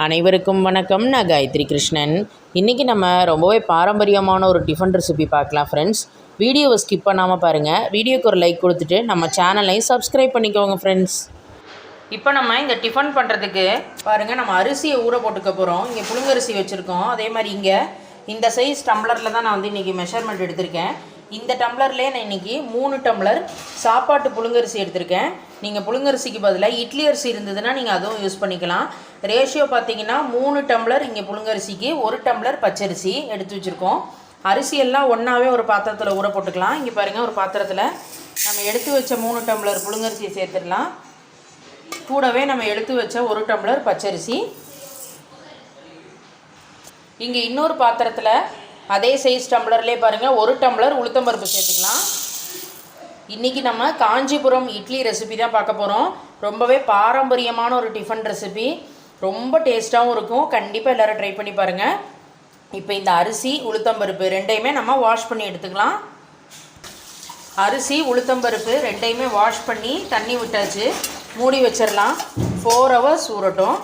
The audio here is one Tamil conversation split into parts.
அனைவருக்கும் வணக்கம். நான் காயத்ரி கிருஷ்ணன். இன்றைக்கி நம்ம ரொம்பவே பாரம்பரியமான ஒரு டிஃபன் ரெசிபி பார்க்கலாம் ஃப்ரெண்ட்ஸ் வீடியோவை ஸ்கிப் பண்ணாமல் பாருங்கள் வீடியோக்கு ஒரு லைக் கொடுத்துட்டு நம்ம சேனலையும் சப்ஸ்கிரைப் பண்ணிக்கோங்க ஃப்ரெண்ட்ஸ் இப்போ நம்ம இந்த டிஃபன் பண்ணுறதுக்கு பாருங்கள் நம்ம அரிசியை ஊற போட்டுக்க போகிறோம் இங்கே புழுங்கரிசி வச்சுருக்கோம். அதே மாதிரி இங்கே இந்த சைஸ் டம்ளரில் தான் நான் வந்து இன்றைக்கி மெஷர்மெண்ட் எடுத்திருக்கேன். இந்த டம்ளர்லேயே நான் இன்றைக்கி மூணு டம்ளர் சாப்பாட்டு புழுங்கரிசி எடுத்திருக்கேன். நீங்கள் புழுங்கரிசிக்கு பதிலாக இட்லி அரிசி இருந்ததுன்னா நீங்கள் அதுவும் யூஸ் பண்ணிக்கலாம். ரேஷியோ பார்த்தீங்கன்னா மூணு டம்ளர் இங்கே புழுங்கரிசிக்கு ஒரு டம்ளர் பச்சரிசி எடுத்து வச்சுருக்கோம். அரிசி எல்லாம் ஒன்றாவே ஒரு பாத்திரத்தில் ஊற போட்டுக்கலாம். இங்கே பாருங்கள் ஒரு பாத்திரத்தில் நம்ம எடுத்து வச்ச மூணு டம்ளர் புழுங்கரிசியை சேர்த்துடலாம். கூடவே நம்ம எடுத்து வச்ச ஒரு டம்ளர் பச்சரிசி. இங்கே இன்னொரு பாத்திரத்தில் அதே சைஸ் டம்ளர்லேயே பாருங்கள் ஒரு டம்ளர் உளுத்தம்பருப்பு சேர்த்துக்கலாம். இன்றைக்கி நம்ம காஞ்சிபுரம் இட்லி ரெசிபி தான் பார்க்க போகிறோம் ரொம்பவே பாரம்பரியமான ஒரு டிஃபன் ரெசிபி ரொம்ப டேஸ்ட்டாகவும் இருக்கும். கண்டிப்பாக எல்லோரும் ட்ரை பண்ணி பாருங்கள் இப்போ இந்த அரிசி உளுத்தம்பருப்பு ரெண்டையுமே நம்ம வாஷ் பண்ணி எடுத்துக்கலாம். அரிசி உளுத்தம்பருப்பு ரெண்டையுமே வாஷ் பண்ணி தண்ணி விட்டாச்சு. மூடி வச்சிடலாம். ஃபோர் ஹவர்ஸ் ஊறட்டும்.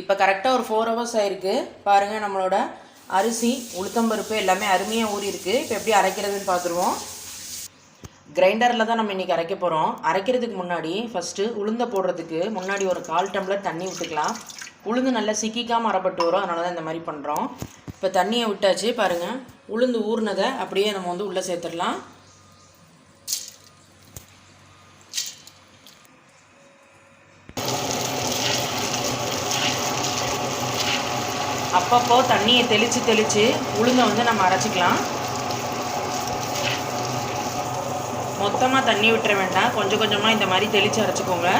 இப்போ கரெக்டாக ஒரு ஃபோர் ஹவர்ஸ் ஆயிருக்கு. பாருங்கள் நம்மளோட அரிசி உளுத்தம்பருப்பு எல்லாமே அருமையாக ஊறி இருக்குது இப்போ எப்படி அரைக்கிறதுன்னு பார்த்துருவோம் கிரைண்டரில் தான் நம்ம இன்றைக்கி அரைக்க போகிறோம் அரைக்கிறதுக்கு முன்னாடி ஃபஸ்ட்டு உளுந்த போடுறதுக்கு முன்னாடி ஒரு கால் டம்ளர் தண்ணி விட்டுக்கலாம் உளுந்து நல்லா சிக்கிக்காமல் அரைப்பட்டு வரும். அதனால தான் இந்த மாதிரி பண்ணுறோம் இப்போ தண்ணியை விட்டாச்சு பாருங்கள் உளுந்து ஊறினதை அப்படியே நம்ம வந்து உள்ளே சேர்த்துடலாம். அப்பப்போ தண்ணியை தெளித்து தெளித்து உளுந்தை வந்து நம்ம அரைச்சிக்கலாம். மொத்தமாக தண்ணி விட்டுற வேண்டாம். கொஞ்சம் கொஞ்சமாக இந்த மாதிரி தெளித்து அரைச்சிக்கோங்க.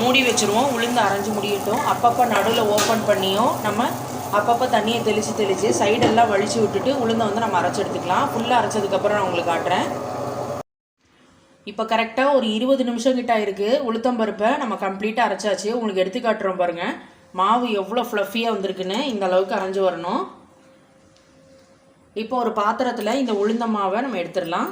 மூடி வச்சுருவோம். உளுந்து அரைஞ்சி முடியட்டும். அப்பப்போ நடுவில் ஓப்பன் பண்ணியும் நம்ம அப்பப்போ தண்ணியை தெளித்து தெளித்து சைடெல்லாம் வலிச்சு விட்டுட்டு உளுந்தை வந்து நம்ம அரைச்சி எடுத்துக்கலாம். ஃபுல்லாக அரைச்சதுக்கப்புறம் நான் உங்களுக்கு காட்டுறேன். இப்போ கரெக்டாக ஒரு இருபது நிமிஷம் கிட்ட இருக்குது உளுத்தம்பருப்பை நம்ம கம்ப்ளீட்டாக அரைச்சாச்சு. உங்களுக்கு எடுத்து காட்டுறோம் பாருங்கள் மாவு எவ்வளோ ஃப்ளஃபியாக வந்திருக்குன்னு இந்த அளவுக்கு அரைஞ்சு வரணும். இப்போ ஒரு பாத்திரத்தில் இந்த உளுந்த மாவை நம்ம எடுத்துடலாம்.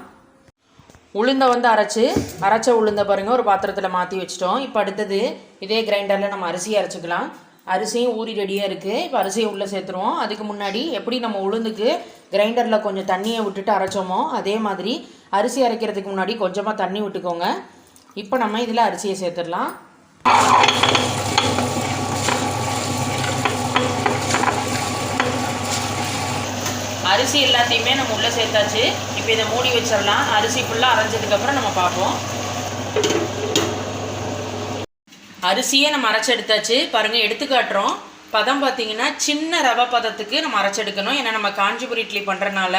உளுந்தை வந்து அரைச்சி அரைச்ச உளுந்தை பாருங்கள் ஒரு பாத்திரத்தில் மாற்றி வச்சிட்டோம். இப்போ அடுத்தது இதே கிரைண்டரில் நம்ம அரிசியை அரைச்சிக்கலாம். அரிசியும் ஊறி ரெடியாக இருக்குது இப்போ அரிசியை உள்ளே சேர்த்துருவோம். அதுக்கு முன்னாடி எப்படி நம்ம உளுந்துக்கு கிரைண்டரில் கொஞ்சம் தண்ணியை விட்டுட்டு அரைச்சோமோ அதே மாதிரி அரிசி அரைக்கிறதுக்கு முன்னாடி கொஞ்சமாக தண்ணி விட்டுக்கோங்க. இப்போ நம்ம இதில் அரிசியை சேர்த்துடலாம். அரிசி எல்லாத்தையுமே நம்ம உள்ளே சேர்த்தாச்சு. இப்போ இதை மூடி வச்சிடலாம். அரிசி ஃபுல்லாக அரைஞ்சதுக்கப்புறம் நம்ம பார்ப்போம். அரிசியே நம்ம அரைச்சி எடுத்தாச்சு. பாருங்கள் எடுத்து காட்டுறோம். பதம் பார்த்தீங்கன்னா சின்ன ரவை பதத்துக்கு நம்ம அரைச்செடுக்கணும் ஏன்னா நம்ம காஞ்சிபுரி இட்லி பண்ணுறனால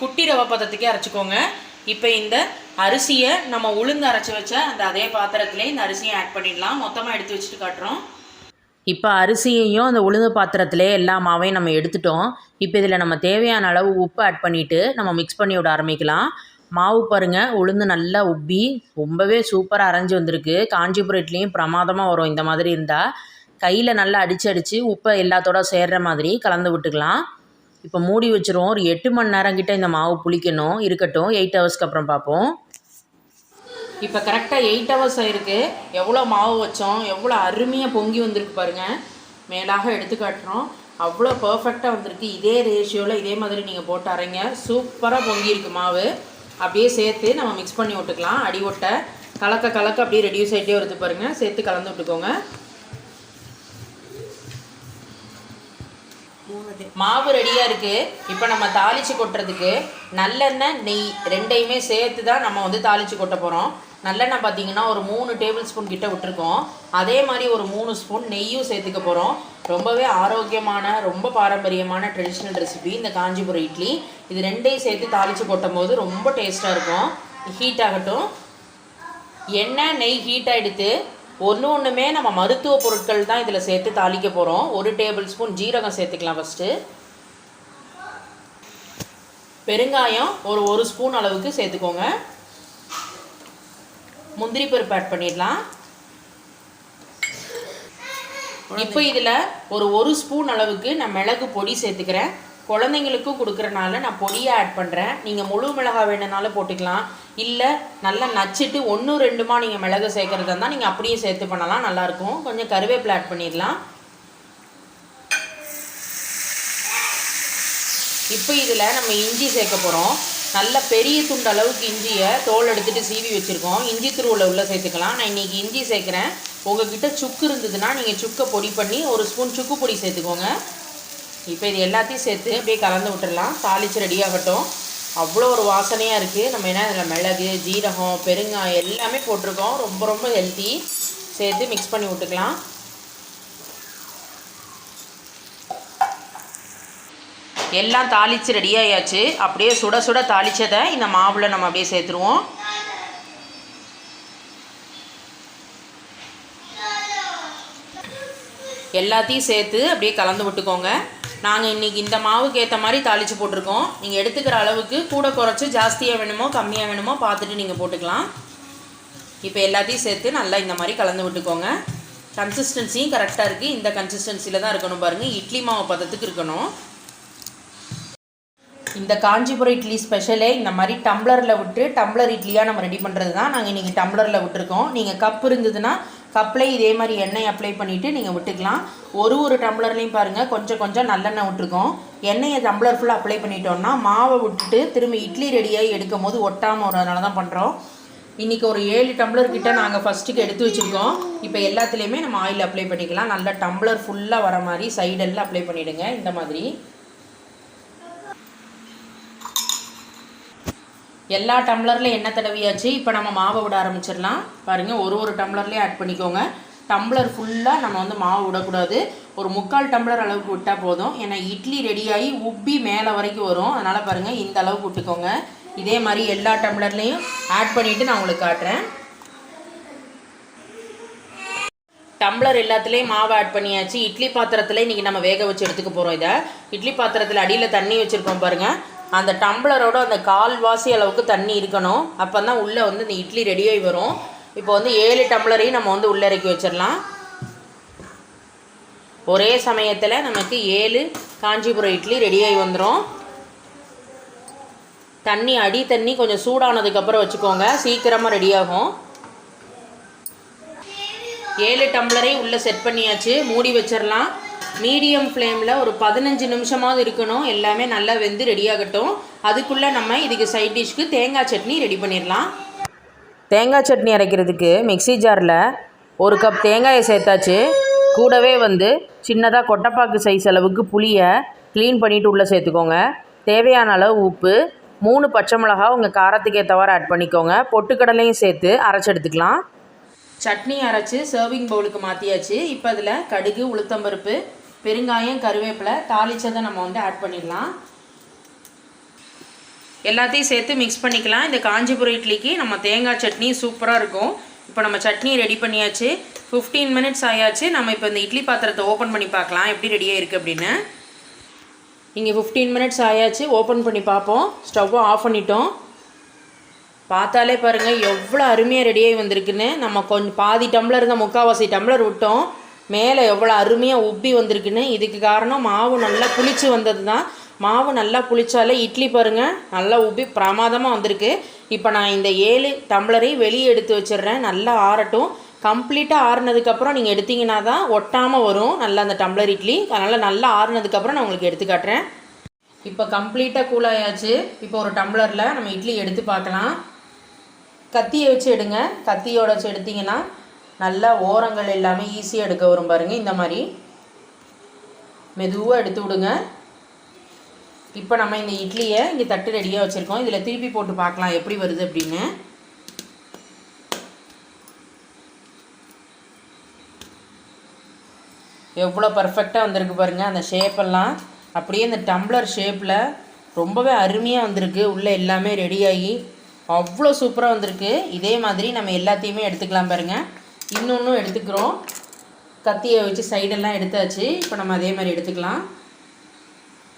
குட்டி ரவை பதத்துக்கே அரைச்சிக்கோங்க. இப்போ இந்த அரிசியை நம்ம உளுந்து அரைச்சி வச்ச அந்த அதே பாத்திரத்துலேயே இந்த அரிசியை ஆட் பண்ணிடலாம். மொத்தமாக எடுத்து வச்சுட்டு காட்டுறோம். இப்போ அரிசியையும் அந்த உளுந்து பாத்திரத்திலே எல்லா மாவையும் நம்ம எடுத்துட்டோம். இப்போ இதில் நம்ம தேவையான அளவு உப்பு ஆட் பண்ணிவிட்டு நம்ம மிக்ஸ் பண்ணி விட ஆரம்பிக்கலாம். மாவு பாருங்கள் உளுந்து நல்லா உப்பி ரொம்பவே சூப்பராக அரைஞ்சி வந்திருக்கு. காஞ்சிபுரம் இட்லியும் பிரமாதமாக வரும் இந்த மாதிரி இருந்தால் கையில் நல்லா அடித்து அடித்து உப்பை எல்லாத்தோட சேர்கிற மாதிரி கலந்து விட்டுக்கலாம். இப்போ மூடி வச்சுருவோம். ஒரு எட்டு மணி நேரம் கிட்டே இந்த மாவு புளிக்கணும். இருக்கட்டும். எயிட் ஹவர்ஸ்க்கு அப்புறம் பார்ப்போம். இப்போ கரெக்டாக எயிட் ஹவர்ஸ் ஆயிருக்கு. எவ்வளோ மாவு வச்சோம் எவ்வளோ அருமையாக பொங்கி வந்திருக்கு பாருங்கள் மேலாக எடுத்து காட்டுறோம் அவ்வளோ பர்ஃபெக்டாக வந்திருக்கு. இதே ரேஷியோவில் இதே மாதிரி நீங்கள் போட்டு அரைங்க. சூப்பராக பொங்கியிருக்கு மாவு. அப்படியே சேர்த்து நம்ம மிக்ஸ் பண்ணி விட்டுக்கலாம். அடி ஒட்டை கலக்க கலக்க அப்படியே ரெடியூஸ் ஆகிட்டே வருது பாருங்கள் சேர்த்து கலந்து விட்டுக்கோங்க. மாவு ரெடியாக இருக்குது இப்போ நம்ம தாளித்து கொட்டுறதுக்கு நல்லெண்ணெய் நெய் ரெண்டையுமே சேர்த்து தான் நம்ம வந்து தாளித்து கொட்ட போகிறோம் நல்லெண்ணெய் பார்த்தீங்கன்னா ஒரு மூணு டேபிள் ஸ்பூன் கிட்ட விட்டுருக்கோம். அதே மாதிரி ஒரு மூணு ஸ்பூன் நெய்யும் சேர்த்துக்க போகிறோம் ரொம்பவே ஆரோக்கியமான ரொம்ப பாரம்பரியமான ட்ரெடிஷ்னல் ரெசிபி இந்த காஞ்சிபுரம் இட்லி. இது ரெண்டையும் சேர்த்து தாளித்து கொட்டும் போது ரொம்ப டேஸ்ட்டாக இருக்கும். ஹீட் ஆகட்டும். எண்ணெய் நெய் ஹீட் ஆகிடுத்து ஒன்று ஒன்றுமே நம்ம மருத்துவ பொருட்கள் தான் இதில் சேர்த்து தாளிக்க போகிறோம் ஒரு டேபிள் ஸ்பூன் ஜீரகம் சேர்த்துக்கலாம் ஃபஸ்ட்டு பெருங்காயம் ஒரு ஒரு ஸ்பூன் அளவுக்கு சேர்த்துக்கோங்க. முந்திரி பருப்பு ஆட் பண்ணிடலாம். இப்போ இதில் ஒரு ஒரு ஸ்பூன் அளவுக்கு நான் மிளகு பொடி சேர்த்துக்கிறேன். குழந்தைங்களுக்கும் கொடுக்குறனால நான் பொடியை ஆட் பண்ணுறேன் நீங்கள் முழு மிளகா வேணுனாலும் போட்டுக்கலாம். இல்லை நல்லா நச்சுட்டு ஒன்று ரெண்டுமா நீங்கள் மிளகு சேர்க்குறதா இருந்தால் நீங்கள் அப்படியே சேர்த்து பண்ணலாம். நல்லாயிருக்கும். கொஞ்சம் கருவேப்பிலை ஆட் பண்ணிடலாம். இப்போ இதில் நம்ம இஞ்சி சேர்க்க போகிறோம் நல்ல பெரிய துண்டு அளவுக்கு இஞ்சியை தோல் எடுத்துகிட்டு சீவி வச்சுருக்கோம். இஞ்சி திருவில் உள்ளே சேர்த்துக்கலாம். நான் இன்றைக்கி இஞ்சி சேர்க்குறேன். உங்ககிட்ட சுக்கு இருந்ததுன்னா நீங்கள் சுக்கை பொடி பண்ணி ஒரு ஸ்பூன் சுக்கு பொடி சேர்த்துக்கோங்க. இப்போ இது எல்லாத்தையும் சேர்த்து அப்படியே கலந்து விட்டுடலாம் தாளித்து ரெடியாகட்டும் அவ்வளோ ஒரு வாசனையாக இருக்குது நம்ம என்ன இதில் மிளகு ஜீரகம் பெருங்காயம் எல்லாமே போட்டிருக்கோம். ரொம்ப ரொம்ப ஹெல்த்தி சேர்த்து மிக்ஸ் பண்ணி விட்டுக்கலாம். எல்லாம் தாளித்து ரெடி அப்படியே சுட சுட தாளித்ததை இந்த மாவில் நம்ம அப்படியே சேர்த்துருவோம். எல்லாத்தையும் சேர்த்து அப்படியே கலந்து விட்டுக்கோங்க. நாங்கள் இன்றைக்கி இந்த மாவுக்கு ஏற்ற மாதிரி தாளித்து போட்டிருக்கோம். நீங்கள் எடுத்துக்கிற அளவுக்கு கூட குறைச்சி ஜாஸ்தியாக வேணுமோ கம்மியாக வேணுமோ பார்த்துட்டு நீங்கள் போட்டுக்கலாம். இப்போ எல்லாத்தையும் சேர்த்து நல்லா இந்த மாதிரி கலந்து விட்டுக்கோங்க. கன்சிஸ்டன்சியும் கரெக்டாக இருக்குது இந்த கன்சிஸ்டன்சியில் தான் இருக்கணும் பாருங்கள் இட்லி மாவு பதத்துக்கு இருக்கணும். இந்த காஞ்சிபுரம் இட்லி ஸ்பெஷலே இந்த மாதிரி டம்ளரில் விட்டு டம்ளர் இட்லியாக நம்ம ரெடி பண்ணுறது தான் நாங்கள் இன்றைக்கி டம்ளரில் விட்டுருக்கோம். நீங்கள் கப் இருந்ததுன்னா கப்லேயும் இதே மாதிரி எண்ணெய் அப்ளை பண்ணிவிட்டு நீங்கள் விட்டுக்கலாம். ஒரு ஒரு டம்ளர்லேயும் பாருங்கள் கொஞ்சம் கொஞ்சம் நல்லெண்ணெய் விட்டுருக்கோம். எண்ணெயை டம்ளர் ஃபுல்லாக அப்ளை பண்ணிட்டோம்னா மாவை விட்டுட்டு திரும்பி இட்லி ரெடியாகி எடுக்கும் போது ஒட்டாமல் வரதுனால தான் பண்ணுறோம் இன்றைக்கி ஒரு ஏழு டம்ளர் கிட்ட நாங்கள் ஃபஸ்ட்டுக்கு எடுத்து வச்சுருக்கோம். இப்போ எல்லாத்துலேயுமே நம்ம ஆயில் அப்ளை பண்ணிக்கலாம். நல்ல டம்ளர் ஃபுல்லாக வர மாதிரி சைடெல்லாம் அப்ளை பண்ணிவிடுங்க இந்த மாதிரி. எல்லா டம்ளர்லையும் எண்ணெய் தடவியாச்சு? இப்போ நம்ம மாவை விட ஆரம்பிச்சிடலாம். பாருங்கள் ஒரு ஒரு டம்ளர்லேயும் ஆட் பண்ணிக்கோங்க. டம்ளர் ஃபுல்லாக நம்ம வந்து மாவு விடக்கூடாது. ஒரு முக்கால் டம்ளர் அளவுக்கு விட்டால் போதும். ஏன்னா இட்லி ரெடியாகி உப்பி மேலே வரைக்கும் வரும். அதனால் பாருங்கள் இந்த அளவுக்கு விட்டுக்கோங்க. இதே மாதிரி எல்லா டம்ளர்லேயும் ஆட் பண்ணிவிட்டு நான் உங்களுக்கு காட்டுறேன். டம்ளர் எல்லாத்துலேயும் மாவு ஆட் பண்ணியாச்சு. இட்லி பாத்திரத்தில் இன்றைக்கி நம்ம வேக வச்சு எடுத்துக்க போகிறோம் இதை. இட்லி பாத்திரத்தில் அடியில் தண்ணி வச்சுருக்கோம் பாருங்கள் அந்த டம்ளரோட அந்த கால்வாசி அளவுக்கு தண்ணி இருக்கணும். அப்போ தான் உள்ளே வந்து இந்த இட்லி ரெடியாகி வரும். இப்போ வந்து ஏழு டம்ளரையும் நம்ம வந்து உள்ளே இறக்கி வச்சிடலாம். ஒரே சமயத்தில் நமக்கு ஏழு காஞ்சிபுரம் இட்லி ரெடியாகி வந்துடும் தண்ணி அடி தண்ணி கொஞ்சம் சூடானதுக்கப்புறம் வச்சுக்கோங்க. சீக்கிரமாக ரெடியாகும் ஏழு டம்ளரையும் உள்ளே செட் பண்ணியாச்சு. மூடி வச்சிடலாம். மீடியம் ஃப்ளேமில் ஒரு பதினஞ்சு நிமிஷமாவது இருக்கணும். எல்லாமே நல்லா வெந்து ரெடியாகட்டும் அதுக்குள்ளே நம்ம இதுக்கு சைட் டிஷ்க்கு தேங்காய் சட்னி ரெடி பண்ணிடலாம். தேங்காய் சட்னி அரைக்கிறதுக்கு மிக்ஸி ஜாரில் ஒரு கப் தேங்காயை சேர்த்தாச்சு. கூடவே வந்து சின்னதாக கொட்டைப்பாக்கு சைஸ் அளவுக்கு புளியை க்ளீன் பண்ணிவிட்டு உள்ளே சேர்த்துக்கோங்க. தேவையான அளவு உப்பு மூணு பச்சை மிளகா உங்கள் காரத்துக்கு ஏற்றவாறு ஆட் பண்ணிக்கோங்க. பொட்டுக்கடலையும் சேர்த்து அரைச்சி எடுத்துக்கலாம். சட்னி அரைச்சி சர்விங் பவுலுக்கு மாற்றியாச்சு இப்போ அதில் கடுகு உளுத்தம்பருப்பு பெருங்காயம் கருவேப்பிலை தாளிச்சதை நம்ம வந்து ஆட் பண்ணிடலாம். எல்லாத்தையும் சேர்த்து மிக்ஸ் பண்ணிக்கலாம். இந்த காஞ்சிபுரம் இட்லிக்கு நம்ம தேங்காய் சட்னி சூப்பராக இருக்கும். இப்போ நம்ம சட்னி ரெடி பண்ணியாச்சு. ஃபிஃப்டீன் மினிட்ஸ் ஆயாச்சு. நம்ம இப்போ இந்த இட்லி பாத்திரத்தை ஓப்பன் பண்ணி பார்க்கலாம். எப்படி ரெடியாக இருக்குது அப்படின்னு. இங்கே ஃபிஃப்டீன் மினிட்ஸ் ஆயாச்சு. ஓப்பன் பண்ணி பார்ப்போம். ஸ்டவ்வை ஆஃப் பண்ணிட்டோம். பார்த்தாலே பாருங்கள் எவ்வளோ அருமையாக ரெடியாகி வந்திருக்குன்னு. நம்ம கொஞ்சம் பாதி டம்ளர் இருந்தால் முக்கால்வாசி டம்ளர் விட்டோம். மேலே எவ்வளோ அருமையாக உப்பி வந்திருக்குன்னு. இதுக்கு காரணம் மாவு நல்லா புளிச்சு வந்தது தான் மாவு நல்லா புளிச்சாலே இட்லி பாருங்கள் நல்லா உப்பி பிரமாதமாக வந்திருக்கு. இப்போ நான் இந்த ஏழு டம்ளரையும் வெளியே எடுத்து வச்சிடுறேன். நல்லா ஆறட்டும். கம்ப்ளீட்டாக ஆறுனதுக்கப்புறம் நீங்கள் எடுத்தீங்கன்னா தான் ஒட்டாமல் வரும். நல்லா அந்த டம்ளர் இட்லி. அதனால் நல்லா ஆறுனதுக்கப்புறம் நான் உங்களுக்கு எடுத்து காட்டுறேன். இப்போ கம்ப்ளீட்டாக கூலாயாச்சு இப்போ ஒரு டம்ளரில் நம்ம இட்லி எடுத்து பார்க்கலாம். கத்தியை வச்சு எடுங்க. கத்தியோட வச்சு எடுத்தீங்கன்னா நல்லா ஓரங்கள் எல்லாமே ஈஸியாக எடுக்க வரும் பாருங்கள் இந்த மாதிரி மெதுவாக எடுத்து விடுங்க. இப்போ நம்ம இந்த இட்லியை இங்கே தட்டு ரெடியாக வச்சுருக்கோம். இதில் திருப்பி போட்டு பார்க்கலாம் எப்படி வருது அப்படின்னு. எவ்வளோ பர்ஃபெக்டாக வந்திருக்கு பாருங்கள் அந்த ஷேப்பெல்லாம் அப்படியே இந்த டம்ளர் ஷேப்பில் ரொம்பவே அருமையாக வந்திருக்கு. உள்ளே எல்லாமே ரெடியாகி அவ்வளோ சூப்பராக வந்திருக்கு. இதே மாதிரி நம்ம எல்லாத்தையுமே எடுத்துக்கலாம் பாருங்கள் இன்னொன்றும் எடுத்துக்கிறோம். கத்தியை வச்சு சைடெல்லாம் எடுத்தாச்சு. இப்போ நம்ம அதே மாதிரி எடுத்துக்கலாம்.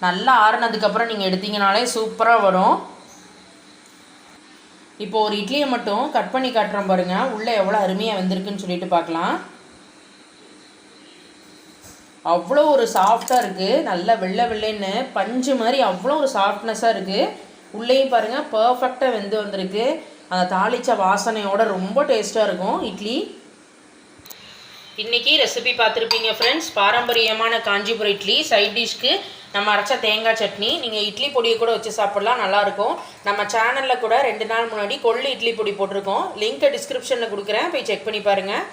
நல்லா ஆறுனதுக்கப்புறம் நீங்கள் எடுத்தீங்கனாலே சூப்பராக வரும். இப்போ ஒரு இட்லியை மட்டும் கட் பண்ணி காட்டுறோம் பாருங்கள் உள்ளே எவ்வளோ அருமையாக வந்திருக்குன்னு சொல்லிட்டு பார்க்கலாம். அவ்வளோ ஒரு சாஃப்டாக இருக்குது நல்லா வெள்ளை வெள்ளைன்னு பஞ்சு மாதிரி அவ்வளோ ஒரு சாஃப்ட்னஸாக இருக்குது உள்ளேயும் பாருங்கள் பர்ஃபெக்டாக வெந்து வந்திருக்கு. அந்த தாளிச்ச வாசனையோட ரொம்ப டேஸ்ட்டாக இருக்கும். இட்லி. இன்றைக்கி ரெசிபி பார்த்துருப்பீங்க ஃப்ரெண்ட்ஸ் பாரம்பரியமான காஞ்சிபுரம் இட்லி. சைட் டிஷ்க்கு நம்ம அரைச்ச தேங்காய் சட்னி. நீங்கள் இட்லி பொடியை கூட வச்சு சாப்பிட்லாம் நல்லாயிருக்கும் நம்ம சேனலில் கூட ரெண்டு நாள் முன்னாடி கொள்ளு இட்லி பொடி போட்டிருக்கோம். லிங்க்கை டிஸ்கிரிப்ஷனில் கொடுக்குறேன். போய் செக் பண்ணி பாருங்கள்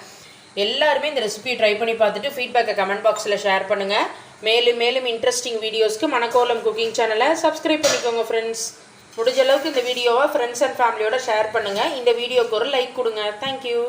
எல்லாருமே இந்த ரெசிபியை ட்ரை பண்ணி பார்த்துட்டு ஃபீட்பேக்கை கமெண்ட் பாக்ஸில் ஷேர் பண்ணுங்கள் மேலும் மேலும் இன்ட்ரெஸ்டிங் வீடியோஸ்க்கு மணக்கோலம் குக்கிங் சேனலை சப்ஸ்கிரைப் பண்ணிக்கோங்க ஃப்ரெண்ட்ஸ் முடிஞ்ச அளவுக்கு இந்த வீடியோவை ஃப்ரெண்ட்ஸ் அண்ட் ஃபேமிலியோட ஷேர் பண்ணுங்கள் இந்த வீடியோக்கு ஒரு லைக் கொடுங்க. தேங்க்யூ